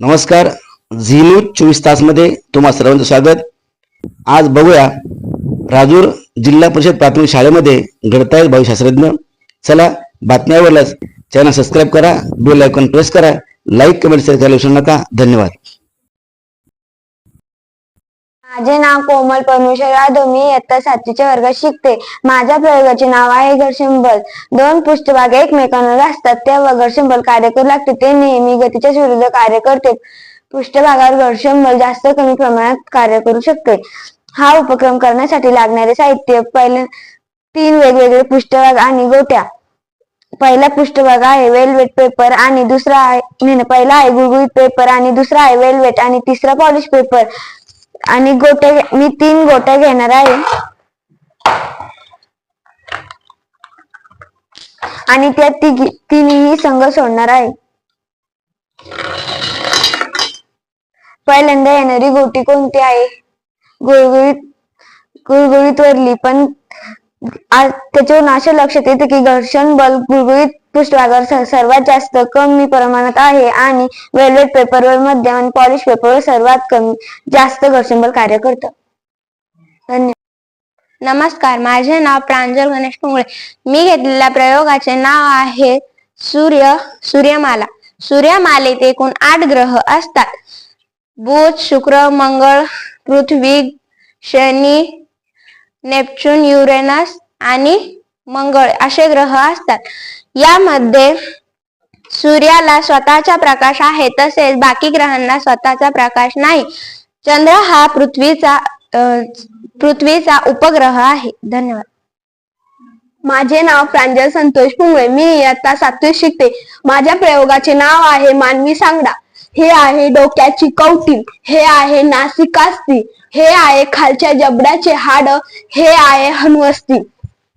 नमस्कार Zee news चोवीस तासमध्ये तुम्हा सर्वांचं स्वागत. आज बघूया राजूर जिल्हा परिषद प्राथमिक शाळेमध्ये घडतायत भाऊशास्त्रज्ञ चला बातम्यावरच चॅनल सबस्क्राईब करा बेल आयकॉन प्रेस करा लाईक कमेंट शेअर करायला विसरू नका. धन्यवाद. माझे नाव कोमल परमेश्वर यादव. मी इयत्ता सातवीच्या वर्गात शिकते. माझ्या प्रयोगाचे नाव आहे घर्षणबल दोन पृष्ठभाग एकमेकांवर असतात. तेव्हा घर्षणबल कार्य करू लागते. ते नेहमी गतीच्या विरुद्ध कार्य करते. पृष्ठभागावर घर्षणबल जास्त कमी प्रमाणात कार्य करू शकते. हा उपक्रम करण्यासाठी लागणारे साहित्य पहिले तीन वेगवेगळे पृष्ठभाग आणि गोट्या. पहिला पृष्ठभाग आहे वेलवेट पेपर आणि दुसरा आहे पहिला आहे गुळगुळीत पेपर आणि दुसरा आहे वेलवेट आणि तिसरा पॉलिश पेपर. आणि गोट्या मी तीन गोट्या घेणार आहे. आणि त्या तिघी तिन्ही संघ सोडणार आहे. पहिल्यांदा येणारी गोटी कोणती आहे? गुळगुळीत गुळगुळीत वरली पण त्याच्यावर त्याच्यावरून असे लक्षात येते की घर्षण बल गुळगुळीत पृष्ठभागावर सर्वात जास्त कमी प्रमाणात आहे आणि वेल्वेट पेपरवर मध्यम आणि पॉलिश पेपरवर सर्वात कमी जास्त घर्षण बल कार्य करतं. धन्यवाद नमस्कार माझे नाव प्रांजल गणेश पुंगळे मी घेतलेल्या प्रयोगाचे नाव आहे सूर्य सूर्यमाला. सूर्यमालेत एकूण आठ ग्रह असतात. बुध शुक्र मंगळ पृथ्वी शनी नेपच्यून युरेनस आणि मंगळ असे ग्रह असतात. यामध्ये सूर्याला स्वतःचा प्रकाश आहे तसेच बाकी ग्रहांना स्वतःचा प्रकाश नाही. चंद्र हा पृथ्वीचा पृथ्वीचा उपग्रह आहे. धन्यवाद. माझे नाव प्रांजल संतोष पुंगळे. मी इयत्ता सातवीत शिकते. माझ्या प्रयोगाचे नाव आहे मानवी सांगडा. हे आहे डोक्याची कवटी हे आहे नासिकास्ती. हे आहे खालच्या जबड्याचे हाड. हे आहे हनुअस्ती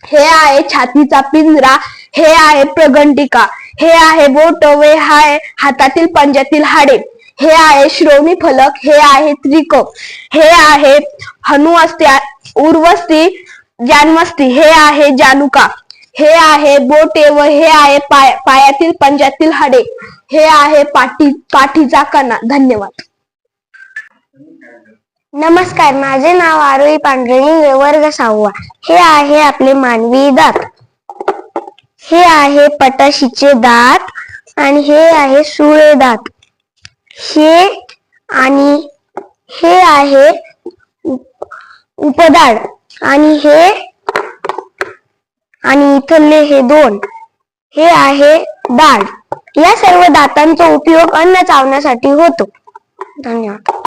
हे आहे छातीचा पिंजरा हे आहे प्रगंटिका हे आहे बोट वे हाय हातातील पंजातील हाडे हे आहे श्रोणी फलक हे आहे त्रिकोप हे आहे हनुअस्ती उर्वस्ती जानमस्ती हे आहे जानुका हे आहे बोटे व हे आहे पाय पायातील पंजातील हाडे हे आहे पाठी पाठीचा कणा धन्यवाद नमस्कार माझे नाव आरोही पांढरे वर्ग सहावा. हे आहे आपले मानवी दात. हे आहे पटाशीचे दात आणि हे आहे सुळे दात. हे आणि हे आहे उपदाड आणि हे आणि इथले हे दोन. हे आहे दाढ या सर्व दातांचा उपयोग अन्न चावण्यासाठी होतो. धन्यवाद.